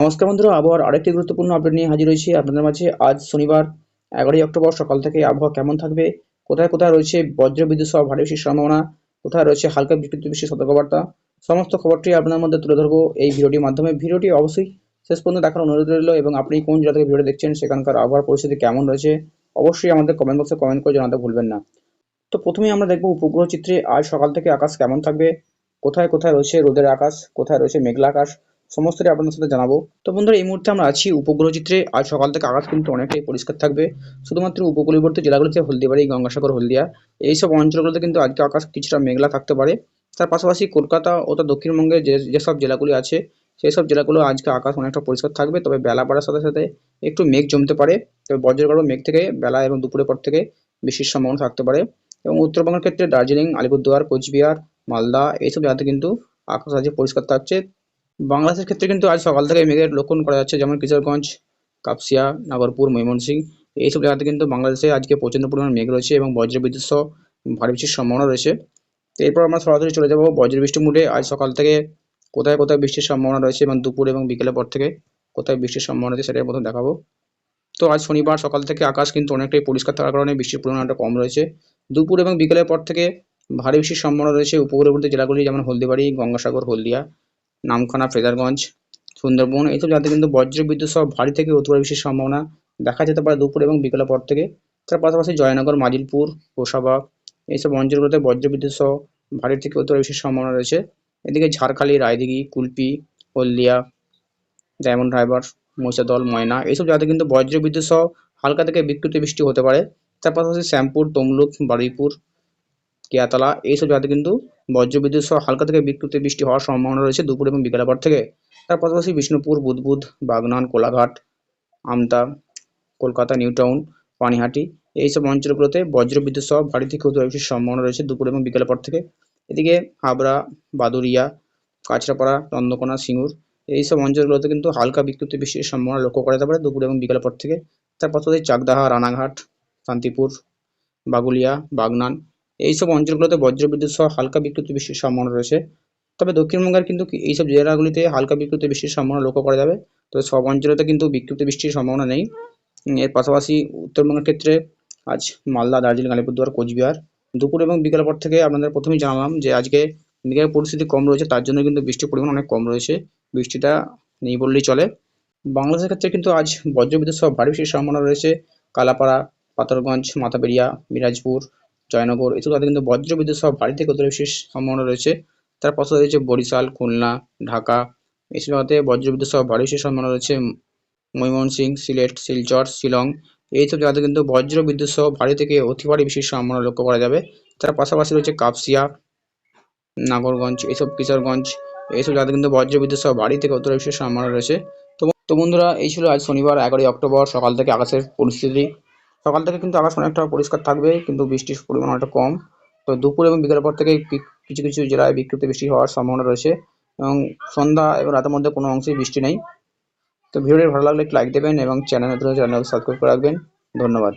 নমস্কার বন্ধুরা, আবহাওয়ার আরেকটি গুরুত্বপূর্ণ আপডেট নিয়ে হাজির হয়েছি আপনাদের মাঝে। আজ শনিবার, এগারোই অক্টোবর সকাল থেকে আবহাওয়া কেমন থাকবে, কোথায় কোথায় রয়েছে বজ্র বিদ্যুৎ সহ ভারী বৃষ্টির সম্ভাবনা, কোথায় রয়েছে হালকা বিদ্যুৎ বৃষ্টির সতর্কবার্তা, সমস্ত খবরটি আপনার মধ্যে তুলে ধরবো এই ভিডিওটির মাধ্যমে। ভিডিওটি অবশ্যই শেষ পর্যন্ত দেখার অনুরোধ রইল এবং আপনি কোন জায়গা থেকে ভিডিও দেখছেন, সেখানকার আবহাওয়ার পরিস্থিতি কেমন রয়েছে, অবশ্যই আমাদের কমেন্ট বক্সে কমেন্ট করে জানাতে ভুলবেন না। তো প্রথমেই আমরা দেখব উপগ্রহ চিত্রে আজ সকাল থেকে আকাশ কেমন থাকবে, কোথায় কোথায় রয়েছে রোদের আকাশ, কোথায় রয়েছে মেঘলা আকাশ সমস্তটাই আপনাদের সাথে জানাব। তো বন্ধুরা, এই মুহূর্তে আমরা আছি উপগ্রহ চিত্রে আজ সকাল থেকে আকাশ কিন্তু অনেকটাই পরিষ্কার থাকবে। শুধুমাত্র উপকূলবর্তী জেলাগুলিতে হলদিবাড়ি, গঙ্গাসাগর, হলদিয়া, এইসব অঞ্চলগুলোতে কিন্তু আজকে আকাশ কিছুটা মেঘলা থাকতে পারে। তার পাশাপাশি কলকাতা ও তার দক্ষিণবঙ্গে যে, যেসব জেলাগুলি আছে সেই সব জেলাগুলো আজকে আকাশ অনেকটা পরিষ্কার থাকবে। তবে বেলা বাড়ার সাথে সাথে একটু মেঘ জমতে পারে। তবে বজ্রগড় মেঘ থেকে বেলা এবং দুপুরের পর থেকে বৃষ্টির সম্ভাবনা থাকতে পারে। এবং উত্তরবঙ্গের ক্ষেত্রে দার্জিলিং, আলিপুরদুয়ার, কোচবিহার, মালদা, এইসব জায়গাতে কিন্তু আকাশ আজকে পরিষ্কার থাকছে। বাংলাদেশের ক্ষেত্রে কিন্তু আজ সকাল থেকে মেঘের লক্ষণ করা যাচ্ছে, যেমন কিশোরগঞ্জ, কাপসিয়া, নাগরপুর, ময়মনসিং। এইসব জায়গাতে কিন্তু বাংলাদেশে আজকে প্রচণ্ড পরিমাণ মেঘ রয়েছে এবং বজ্রবিদ্যুৎ সহ ভারী বৃষ্টির সম্ভাবনা রয়েছে। তো এরপর আমরা সরাসরি চলে যাব বজ্রবৃষ্টি মুডে। আজ সকাল থেকে কোথায় কোথায় বৃষ্টির সম্ভাবনা রয়েছে এবং দুপুর এবং বিকেলের পর থেকে কোথায় বৃষ্টির সম্ভাবনা রয়েছে সেটাই প্রথম দেখাবো। তো আজ শনিবার সকাল থেকে আকাশ কিন্তু অনেকটাই পরিষ্কার থাকার কারণে বৃষ্টির পরিমাণটা কম রয়েছে। দুপুর এবং বিকেলের পর থেকে ভারী বৃষ্টির সম্ভাবনা রয়েছে উপকূলবর্তী জেলাগুলি যেমন হলদিবাড়ি, গঙ্গাসাগর, হলদিয়া। নামখানা ফ্রেজারগঞ্জ সুন্দরবন, এইসব জায়গাতে কিন্তু বজ্র বিদ্যুৎ সহ ভারী থেকে অতি বৃষ্টির সম্ভাবনা দেখা যেতে পারে দুপুর এবং বিকেলের পর থেকে। তার পাশাপাশি জয়নগর, মাজিলপুর, গোসাবা, এইসব অঞ্চলগুলোতে বজ্র বিদ্যুৎ সহ ভারী থেকে অতি বৃষ্টির সম্ভাবনা রয়েছে। এদিকে ঝাড়খালি, রায়দিঘি, কুলপি, হলদিয়া, ডায়মন্ড হারবার মহিষাদল ময়না, এইসব জায়গাতে কিন্তু বজ্র বিদ্যুৎ সহ হালকা থেকে বিক্ষিপ্ত বৃষ্টি হতে পারে। তার পাশাপাশি শ্যামপুর, তমলুক, বারুইপুর কেয়াতলা এইসব জায়গাতে কিন্তু বজ্রবিদ্যুৎ সহ হালকা থেকে বিক্ষিপ্ত বৃষ্টি হওয়ার সম্ভাবনা রয়েছে দুপুর এবং বিকেলের পর থেকে। তার পাশাপাশি বিষ্ণুপুর বুদবুদ বাগনান, কোলাঘাট, আমতা, কলকাতা নিউ টাউন পানিহাটি, এইসব অঞ্চলগুলোতে বজ্রবিদ্যুৎ সহ ভারী থেকে অতি বৃষ্টির সম্ভাবনা রয়েছে দুপুর এবং বিকেলের পর থেকে। এদিকে হাবড়া বাদুরিয়া কাঁচরাপাড়া, চন্দ্রকোনা, সিঙ্গুর, এইসব অঞ্চলগুলোতে কিন্তু হালকা বিক্ষিপ্ত বৃষ্টির সম্ভাবনা লক্ষ্য করা যেতে পারে দুপুর এবং বিকেলের পর থেকে। তার পাশাপাশি চাকদাহা, রানাঘাট, শান্তিপুর, বাগুলিয়া, বাগনান এইসব অঞ্চলগুলোতে বজ্রবিদ্যুৎ সহ হালকা বিক্ষিপ্ত বৃষ্টির সম্ভাবনা রয়েছে। তবে দক্ষিণবঙ্গের কিন্তু এইসব জেলাগুলিতে হালকা বিক্ষিপ্ত বৃষ্টির সম্ভাবনা লক্ষ্য করা যাবে? তবে সব অঞ্চলেতে কিন্তু বিক্ষিপ্ত বৃষ্টির সম্ভাবনা নেই। এর পাশাপাশি উত্তরবঙ্গের ক্ষেত্রে আজ মালদা, দার্জিলিং, আলিপুরদুয়ার, কোচবিহার দুপুর এবং বিকেলের পর থেকে আপনাদের প্রথমেই জানালাম যে আজকে মেঘের পরিস্থিতি কম রয়েছে, তার জন্য কিন্তু বৃষ্টির পরিমাণ অনেক কম রয়েছে। বৃষ্টিটা নেই বললেই চলে। বাংলাদেশের ক্ষেত্রে কিন্তু আজ বজ্রবিদ্যুৎ সহ ভারী বৃষ্টির সম্ভাবনা রয়েছে। কালাপাড়া, পাথরগঞ্জ মাথাবেরিয়া মিরাজপুর জয়নগর এসব জায়গাতে কিন্তু বজ্রবিদ্যুৎ সহ ভারী থেকে অতি বিশেষ সম্ভাবনা রয়েছে। তার পাশাপাশি রয়েছে বরিশাল, খুলনা, ঢাকা এসব জায়গাতে বজ্রবিদ্যুৎ সহ ভারী বিশেষ সম্ভাবনা রয়েছে ময়মনসিং সিলেট, শিলচর, শিলং। এইসব জায়গাতে কিন্তু বজ্র বিদ্যুৎ সহ ভারী থেকে অতি ভারী বৃষ্টির সম্ভাবনা লক্ষ্য করা যাবে। তার পাশাপাশি রয়েছে কাপসিয়া, নাগরগঞ্জ এইসব কিশোরগঞ্জ এইসব জায়গাতে কিন্তু বজ্র বিদ্যুৎ সহ ভারী থেকে অতি বিশেষ সম্ভাবনা রয়েছে। তো বন্ধুরা, এই ছিল আজ শনিবার, এগারোই অক্টোবর, সকাল থেকে আকাশের পরিস্থিতি। সকাল থেকে কিন্তু আকাশ অনেকটা পরিষ্কার থাকবে, কিন্তু বৃষ্টির পরিমাণ অনেকটা কম। তো দুপুর এবং বিকেলের পর থেকে কিছু কিছু জেলায় বিক্ষিপ্ত বৃষ্টি হওয়ার সম্ভাবনা রয়েছে এবং সন্ধ্যা এবং রাতের মধ্যে কোনো অংশেই বৃষ্টি নেই। তো ভিডিওটি ভালো লাগলে লাইক দেবেন এবং চ্যানেল নতুন চ্যানেল সাবস্ক্রাইব করে রাখবেন। ধন্যবাদ।